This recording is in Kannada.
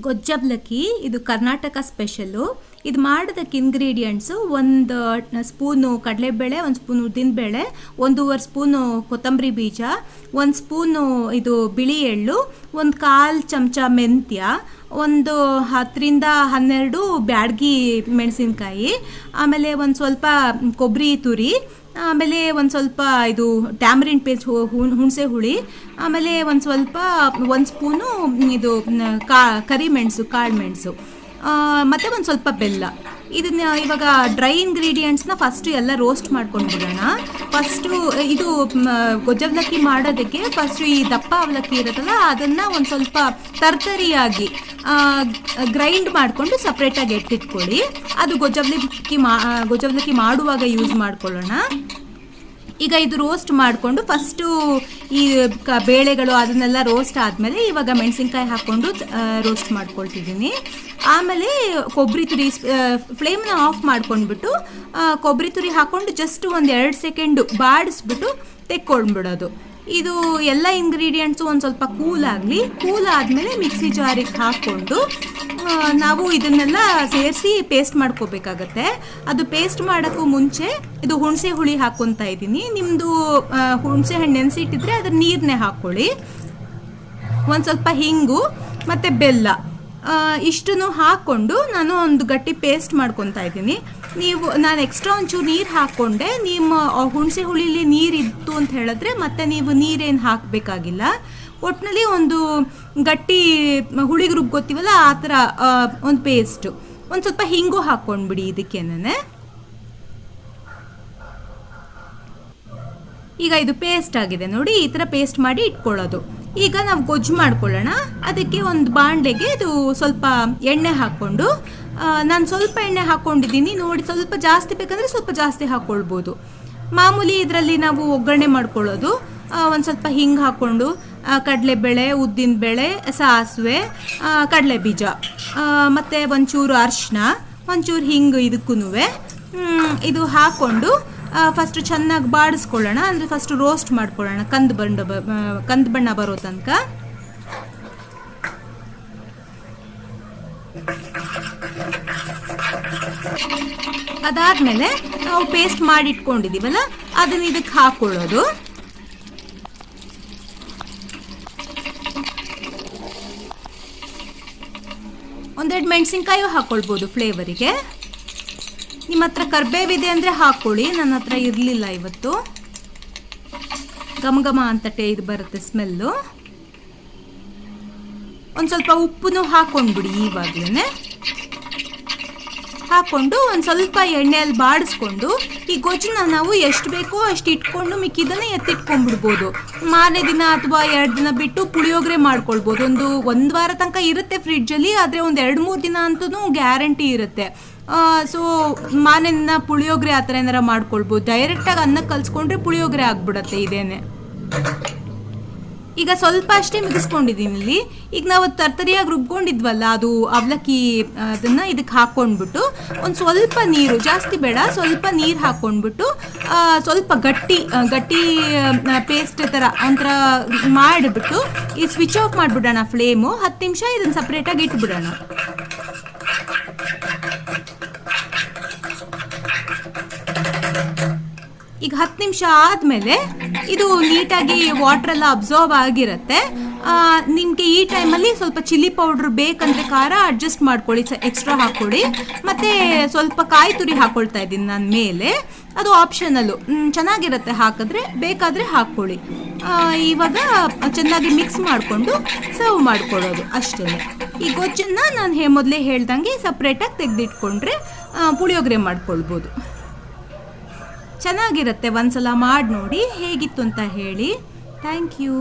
ಗೊಜ್ಜಬ್ಲಕ್ಕಿ, ಇದು ಕರ್ನಾಟಕ ಸ್ಪೆಷಲ್ಲು. ಇದು ಮಾಡೋದಕ್ಕೆ ಇಂಗ್ರೀಡಿಯೆಂಟ್ಸು ಒಂದು ಸ್ಪೂನು ಕಡಲೆಬೇಳೆ, ಒಂದು ಸ್ಪೂನ್ ಉದ್ದಿನಬೇಳೆ, ಒಂದೂವರೆ ಸ್ಪೂನು ಕೊತ್ತಂಬರಿ ಬೀಜ, ಒಂದು ಸ್ಪೂನು ಇದು ಬಿಳಿ ಎಳ್ಳು, ಒಂದು ಕಾಲು ಚಮಚ ಮೆಂತ್ಯ, ಒಂದು ಹತ್ತರಿಂದ ಹನ್ನೆರಡು ಬ್ಯಾಡ್ಗಿ ಮೆಣಸಿನ್ಕಾಯಿ, ಆಮೇಲೆ ಒಂದು ಸ್ವಲ್ಪ ಕೊಬ್ಬರಿ ತುರಿ ಆಮೇಲೆ ಒಂದು ಸ್ವಲ್ಪ ಇದು ಟ್ಯಾಮರಿನ್ ಪೇಸ್ಟ್ ಹುಣಸೆ ಹುಳಿ, ಆಮೇಲೆ ಒಂದು ಸ್ವಲ್ಪ ಒಂದು ಸ್ಪೂನು ಇದು ಕಾ ಕರಿಮೆಣಸು ಕಾಳು ಮೆಣಸು ಮತ್ತು ಒಂದು ಸ್ವಲ್ಪ ಬೆಲ್ಲ. ಇದನ್ನ ಇವಾಗ ಡ್ರೈ ಇಂಗ್ರೀಡಿಯೆಂಟ್ಸ್ನ ಫಸ್ಟು ಎಲ್ಲ ರೋಸ್ಟ್ ಮಾಡ್ಕೊಂಡು ಬಿಡೋಣ. ಫಸ್ಟು ಇದು ಗೊಜ್ಜವಲಕ್ಕಿ ಮಾಡೋದಕ್ಕೆ ಫಸ್ಟು ಈ ದಪ್ಪ ಅವಲಕ್ಕಿ ಇರುತ್ತಲ್ಲ, ಅದನ್ನು ಒಂದು ಸ್ವಲ್ಪ ತರ್ತರಿಯಾಗಿ ಗ್ರೈಂಡ್ ಮಾಡಿಕೊಂಡು ಸಪ್ರೇಟಾಗಿ ಎತ್ತಿಟ್ಕೊಳ್ಳಿ. ಅದು ಗೊಜ್ಜವಲಕ್ಕಿ ಮಾ ಗೊಜ್ಜವಲಕ್ಕಿ ಮಾಡುವಾಗ ಯೂಸ್ ಮಾಡ್ಕೊಳ್ಳೋಣ. ಈಗ ಇದು ರೋಸ್ಟ್ ಮಾಡಿಕೊಂಡು ಫಸ್ಟು ಈ ಬೇಳೆಗಳು ಅದನ್ನೆಲ್ಲ ರೋಸ್ಟ್ ಆದಮೇಲೆ ಇವಾಗ ಮೆಣಸಿನ್ಕಾಯಿ ಹಾಕ್ಕೊಂಡು ರೋಸ್ಟ್ ಮಾಡ್ಕೊಳ್ತಿದ್ದೀನಿ. ಆಮೇಲೆ ಕೊಬ್ಬರಿ ತುರಿ ಫ್ಲೇಮ್ನ ಆಫ್ ಮಾಡ್ಕೊಂಡ್ಬಿಟ್ಟು ಕೊಬ್ಬರಿ ತುರಿ ಹಾಕ್ಕೊಂಡು ಜಸ್ಟ್ ಒಂದು ಎರಡು ಸೆಕೆಂಡು ಬಾಡಿಸ್ಬಿಟ್ಟು ತೆಕ್ಕೊಂಡ್ಬಿಡೋದು. ಇದು ಎಲ್ಲ ಇಂಗ್ರೀಡಿಯೆಂಟ್ಸು ಒಂದು ಸ್ವಲ್ಪ ಕೂಲ್ ಆಗಲಿ. ಕೂಲ್ ಆದಮೇಲೆ ಮಿಕ್ಸಿ ಜಾರಿಗೆ ಹಾಕ್ಕೊಂಡು ನಾವು ಇದನ್ನೆಲ್ಲ ಸೇರಿಸಿ ಪೇಸ್ಟ್ ಮಾಡ್ಕೋಬೇಕಾಗತ್ತೆ. ಅದು ಪೇಸ್ಟ್ ಮಾಡೋಕ್ಕೂ ಮುಂಚೆ ಇದು ಹುಣಸೆ ಹುಳಿ ಹಾಕ್ಕೊತಾ ಇದ್ದೀನಿ. ನಿಮ್ಮದು ಹುಣಸೆ ಹಣ್ಣು ನೆನೆಸಿಟ್ಟಿದ್ರೆ ಅದ್ರ ನೀರನ್ನೇ ಹಾಕ್ಕೊಳ್ಳಿ. ಒಂದು ಸ್ವಲ್ಪ ಹಿಂಗು, ಮತ್ತು ಬೆಲ್ಲ. ಇಷ್ಟನ್ನು ಹಾಕ್ಕೊಂಡು ನಾನು ಒಂದು ಗಟ್ಟಿ ಪೇಸ್ಟ್ ಮಾಡ್ಕೊತಾ ಇದ್ದೀನಿ. ನೀವು, ನಾನು ಎಕ್ಸ್ಟ್ರಾ ಒಂಚೂರು ನೀರು ಹಾಕ್ಕೊಂಡೆ. ನಿಮ್ಮ ಹುಣಸೆ ಹುಳಿಲಿ ನೀರು ಇತ್ತು ಅಂತ ಹೇಳಿದ್ರೆ ಮತ್ತೆ ನೀವು ನೀರೇನು ಹಾಕಬೇಕಾಗಿಲ್ಲ. ಒಟ್ಟಿನಲ್ಲಿ ಒಂದು ಗಟ್ಟಿ ಹುಳಿಗೆ ರುಬ್ಕೊತೀವಲ್ಲ ಆ ಥರ ಒಂದು ಪೇಸ್ಟು ಒಂದು ಸ್ವಲ್ಪ ಹಿಂಗು ಹಾಕ್ಕೊಂಡ್ಬಿಡಿ ಇದಕ್ಕೇನೆ ಈಗ ಇದು ಪೇಸ್ಟ್ ಆಗಿದೆ ನೋಡಿ, ಈ ಥರ ಪೇಸ್ಟ್ ಮಾಡಿ ಇಟ್ಕೊಳ್ಳೋದು. ಈಗ ನಾವು ಗೊಜ್ಜು ಮಾಡ್ಕೊಳ್ಳೋಣ. ಅದಕ್ಕೆ ಒಂದು ಬಾಂಡೆಗೆ ಇದು ಸ್ವಲ್ಪ ಎಣ್ಣೆ ಹಾಕ್ಕೊಂಡು ನಾನು ಸ್ವಲ್ಪ ಎಣ್ಣೆ ಹಾಕ್ಕೊಂಡಿದ್ದೀನಿ. ನೋಡಿ ಸ್ವಲ್ಪ ಜಾಸ್ತಿ ಬೇಕಂದರೆ ಸ್ವಲ್ಪ ಜಾಸ್ತಿ ಹಾಕ್ಕೊಳ್ಬೋದು. ಮಾಮೂಲಿ ಇದರಲ್ಲಿ ನಾವು ಒಗ್ಗರಣೆ ಮಾಡ್ಕೊಳ್ಳೋದು. ಒಂದು ಸ್ವಲ್ಪ ಹಿಂಗೆ ಹಾಕ್ಕೊಂಡು ಕಡಲೆಬೇಳೆ ಉದ್ದಿನಬೇಳೆ ಸಾಸಿವೆ ಕಡಲೆ ಬೀಜ ಮತ್ತು ಒಂಚೂರು ಅರಿಶಿನ ಒಂಚೂರು ಹಿಂಗೆ ಇದಕ್ಕೂ ಇದು ಹಾಕ್ಕೊಂಡು ಫಸ್ಟ್ ಚೆನ್ನಾಗಿ ಬಾಡಿಸ್ಕೊಳ್ಳೋಣ, ಅಂದರೆ ಫಸ್ಟ್ ರೋಸ್ಟ್ ಮಾಡ್ಕೊಳ್ಳೋಣ, ಕಂದು ಬಣ್ಣ ಕಂದು ಬಣ್ಣ ಬರೋ ತನಕ. ಅದಾದ್ಮೇಲೆ ನಾವು ಪೇಸ್ಟ್ ಮಾಡಿಟ್ಕೊಂಡಿದ್ದೀವಲ್ಲ, ಅದನ್ನ ಇದಕ್ಕೆ ಹಾಕೊಳ್ಳೋದು. ಒಂದೆರಡು ಮೆಣಸಿನ್ಕಾಯು ಹಾಕೊಳ್ಬೋದು ಫ್ಲೇವರಿಗೆ ನಿಮ್ಮ ಹತ್ರ ಕರ್ಬೇವಿದೆ ಅಂದರೆ ಹಾಕ್ಕೊಳ್ಳಿ ನನ್ನ ಹತ್ರ ಇರಲಿಲ್ಲ ಇವತ್ತು. ಘಮ ಘಮ ಅಂತ ಟೇ ಇದು ಬರುತ್ತೆ ಸ್ಮೆಲ್ಲು. ಒಂದು ಸ್ವಲ್ಪ ಉಪ್ಪನ್ನು ಹಾಕ್ಕೊಂಡ್ಬಿಡಿ ಇವಾಗಲೇ ಹಾಕ್ಕೊಂಡು ಒಂದು ಸ್ವಲ್ಪ ಎಣ್ಣೆಯಲ್ಲಿ ಬಾಡಿಸ್ಕೊಂಡು, ಈ ಗೊಜ್ಜನ್ನ ನಾವು ಎಷ್ಟು ಬೇಕೋ ಅಷ್ಟು ಇಟ್ಕೊಂಡು ಮಿಕ್ಕಿದ್ದನ್ನು ಎತ್ತಿಟ್ಕೊಂಡ್ಬಿಡ್ಬೋದು. ಮಾರನೇ ದಿನ ಅಥವಾ ಎರಡು ದಿನ ಬಿಟ್ಟು ಪುಳಿಯೋಗರೆ ಮಾಡ್ಕೊಳ್ಬೋದು. ಒಂದು ಒಂದು ವಾರ ತನಕ ಇರುತ್ತೆ ಫ್ರಿಡ್ಜಲ್ಲಿ ಆದರೆ ಒಂದು ಎರಡು ಮೂರು ದಿನ ಅಂತೂ ಗ್ಯಾರಂಟಿ ಇರುತ್ತೆ. ಸೊ ಮಾನಿನ ಪುಳಿಯೋಗರೆ ಆ ಥರ ಏನಾರ ಮಾಡ್ಕೊಳ್ಬೋದು. ಡೈರೆಕ್ಟಾಗಿ ಅನ್ನಕ್ಕೆ ಕಲಿಸ್ಕೊಂಡ್ರೆ ಪುಳಿಯೋಗರೆ ಆಗ್ಬಿಡತ್ತೆ ಇದೇನೆ. ಈಗ ಸ್ವಲ್ಪ ಅಷ್ಟೇ ಮಿಗಿಸ್ಕೊಂಡಿದ್ದೀನಿ ಇಲ್ಲಿ. ಈಗ ನಾವು ತರ್ತರಿಯಾಗಿ ರುಬ್ಕೊಂಡಿದ್ವಲ್ಲ, ಅದು ಅವಲಕ್ಕಿ, ಅದನ್ನ ಇದಕ್ಕೆ ಹಾಕ್ಕೊಂಡ್ಬಿಟ್ಟು ಒಂದು ಸ್ವಲ್ಪ ನೀರು, ಜಾಸ್ತಿ ಬೇಡ, ಸ್ವಲ್ಪ ನೀರು ಹಾಕ್ಕೊಂಡ್ಬಿಟ್ಟು ಸ್ವಲ್ಪ ಗಟ್ಟಿ ಗಟ್ಟಿ ಪೇಸ್ಟ್ ಥರ ಒಂಥರ ಮಾಡಿಬಿಟ್ಟು, ಈ ಸ್ವಿಚ್ ಆಫ್ ಮಾಡಿಬಿಡೋಣ ಫ್ಲೇಮು ಹತ್ತು ನಿಮಿಷ ಇದನ್ನು ಸಪ್ರೇಟಾಗಿ ಇಟ್ಬಿಡೋಣ. ಈಗ ಹತ್ತು ನಿಮಿಷ ಆದಮೇಲೆ ಇದು ನೀಟಾಗಿ ವಾಟರ್ ಎಲ್ಲ ಅಬ್ಸರ್ವ್ ಆಗಿರುತ್ತೆ. ನಿಮಗೆ ಈ ಟೈಮಲ್ಲಿ ಸ್ವಲ್ಪ ಚಿಲ್ಲಿ ಪೌಡ್ರ್ ಬೇಕಂದ್ರೆ ಖಾರ ಅಡ್ಜಸ್ಟ್ ಮಾಡ್ಕೊಳ್ಳಿ ಎಕ್ಸ್ಟ್ರಾ ಹಾಕ್ಕೊಳ್ಳಿ. ಮತ್ತು ಸ್ವಲ್ಪ ಕಾಯಿ ತುರಿ ಹಾಕ್ಕೊಳ್ತಾ ಇದ್ದೀನಿ ನಾನು ಮೇಲೆ. ಅದು ಆಪ್ಷನಲ್ಲು ಚೆನ್ನಾಗಿರುತ್ತೆ ಹಾಕಿದ್ರೆ, ಬೇಕಾದರೆ ಹಾಕ್ಕೊಳ್ಳಿ. ಇವಾಗ ಚೆನ್ನಾಗಿ ಮಿಕ್ಸ್ ಮಾಡಿಕೊಂಡು ಸರ್ವ್ ಮಾಡ್ಕೊಳ್ಳೋದು ಅಷ್ಟೇ ಈ ಗೊಜ್ಜನ್ನು ನಾನು ಹೇ, ಮೊದಲೇ ಹೇಳ್ದಂಗೆ ಸಪ್ರೇಟಾಗಿ ತೆಗೆದಿಟ್ಕೊಂಡ್ರೆ ಪುಳಿಯೋಗರೆ ಮಾಡ್ಕೊಳ್ಬೋದು. ಚೆನ್ನಾಗಿರುತ್ತೆ ಒಂದ್ಸಲ ಮಾಡಿ ನೋಡಿ ಹೇಗಿತ್ತು ಅಂತ ಹೇಳಿ. Thank you